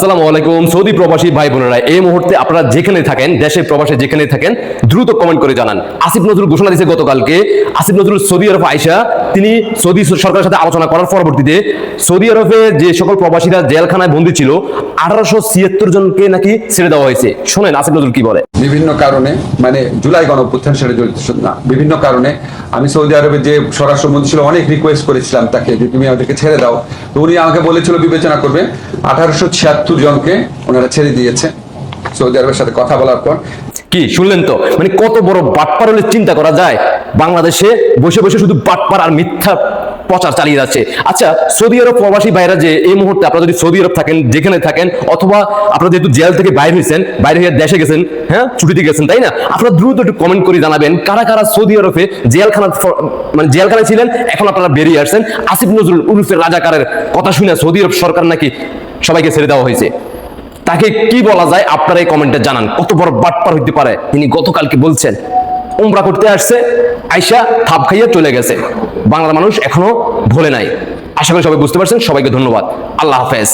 আসসালামু আলাইকুম, সৌদি প্রবাসী ভাই বোনেরা, এই মুহূর্তে আপনারা যেখানে থাকেন দেশে প্রবাসে যেখানে থাকেন, দ্রুত কমেন্ট করে জানান। আসিফ নজরুল ঘোষণা দিয়েছে গতকালকে। আসিফ নজরুল সৌদি আরব আয়সা তিনি সৌদি সরকারের সাথে আলোচনা করার পরবর্তীতে সৌদি আরবে যে সকল প্রবাসীরা জেলখানায় বন্দী ছিল, আঠারোশো ছিয়াত্তর জনকে নাকি ছেড়ে দেওয়া হয়েছে। শোনেন, আসিফ নজরুল কি বলে? বিভিন্ন কারণে মানে জুলাই গণঅভ্যুত্থান সাথে জড়িত না, বিভিন্ন কারণে আমি সৌদি আরবের যে স্বরাষ্ট্রমন্ত্রী ছিল, অনেক রিকোয়েস্ট করেছিলাম তাকে, যে তুমি আমাদেরকে ছেড়ে দাও। তো উনি আমাকে বলেছিল, বিবেচনা করবে, আঠারোশো ছিয়াত্তর জনকে ওনারা ছেড়ে দিয়েছে সৌদি আরবের সাথে কথা বলার পর। কি, শুনলেন তো? মানে কত বড় বাটপার হলে চিন্তা করা যায়? বাংলাদেশে বসে বসে শুধু বাটপার আর মিথ্যা প্রচার চালিয়ে যাচ্ছে। আচ্ছা সৌদি আরব প্রবাসী বাইরা যে এই মুহূর্তে আপনারা যদি সৌদি আরব থাকেন, যেখানে থাকেন, অথবা আপনারা যেহেতু জেল থেকে বাইরে হয়েছেন, বাইরে হয়ে দেশে গেছেন হ্যাঁ ছুটিতে গেছেন, তাই না? আপনারা দ্রুত একটু কমেন্ট করে জানাবেন, কারা কারা সৌদি আরবে জেলখানা মানে জেলখানায় ছিলেন, এখন আপনারা বেরিয়ে আসছেন? আসিফ নজরুল উরুফের রাজাকারের কথা শুনে সৌদি আরব সরকার নাকি সবাইকে ছেড়ে দেওয়া হয়েছে। তাকে কি বলা যায় আপনারা এই কমেন্টে জানান। কত বড় বাটপার হইতে পারে। তিনি গতকালকে বলছেন, উমরা করতে আসছে, আইসা থাপ খাইয়া চলে গেছে। বাংলার মানুষ এখনও ভোলে নাই। আশা করি সবাই বুঝতে পারছেন। সবাইকে ধন্যবাদ। আল্লাহ হাফেজ।